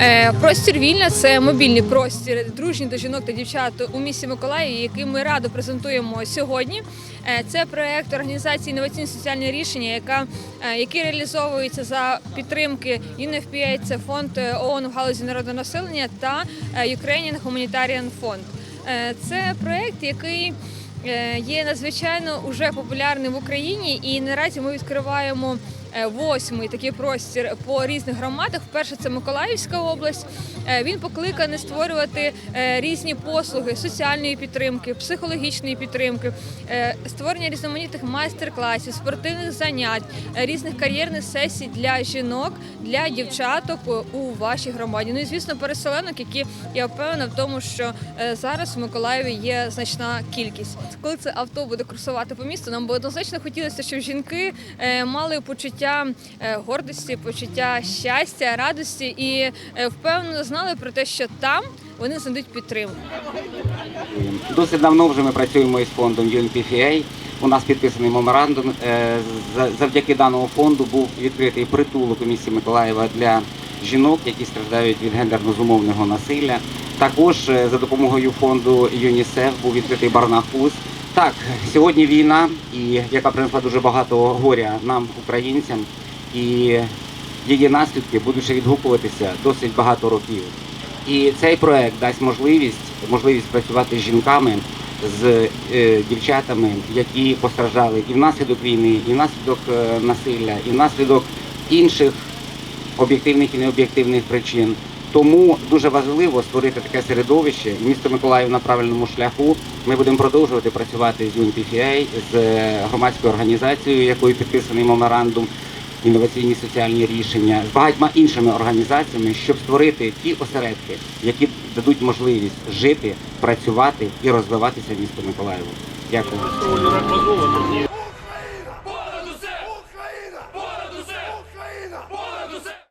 Е, Простір вільна це мобільний простір, дружній до жінок та дівчат у місті Миколаїві, який ми радо презентуємо сьогодні. Е, Це проект організації інноваційні соціальні рішення, яка е, який реалізовується за підтримки UNFPA, це фонд ООН в галузі народного населення та Ukrainian Humanitarian Fund. Це проект, який є надзвичайно уже популярним в Україні, і наразі ми відкриваємо восьмий такий простір по різних громадах. Вперше це Миколаївська область. Е, Він покликаний створювати е, різні послуги соціальної підтримки, психологічної підтримки, е, створення різноманітних майстер-класів, спортивних занять, е, різних кар'єрних сесій для жінок, для дівчаток е, у вашій громаді. Ну і звісно, переселенок, які я впевнена в тому, що е, зараз в Миколаєві є значна кількість. Коли це авто буде курсувати по місту, нам би однозначно хотілося, щоб жінки е, мали почуття е, гордості, почуття щастя, радості і е, впевнено знали про те, що там вони знайдуть підтримку. Досить давно вже ми працюємо із фондом UNPFA. У нас підписаний меморандум. Е, за- Завдяки даному фонду був відкритий притулок у місті Миколаєва для жінок, які страждають від гендерно-зумовного насилля. Також за допомогою фонду ЮНІСЕФ був відкритий барнахус. Так, сьогодні війна, і яка принесла дуже багато горя нам, українцям, і її наслідки будуть ще відгукуватися досить багато років. І цей проект дасть можливість можливість працювати з жінками, з е, дівчатами, які постраждали і внаслідок війни, і внаслідок е, насилля, і внаслідок інших об'єктивних і необ'єктивних причин. Тому дуже важливо створити таке середовище. Місто Миколаїв на правильному шляху. Ми будемо продовжувати працювати з UNPFA, з е, громадською організацією, якою підписаний меморандум інноваційні соціальні рішення з багатьма іншими організаціями, щоб створити ті осередки, які дадуть можливість жити, працювати і розвиватися в місто Миколаєву. Дякую.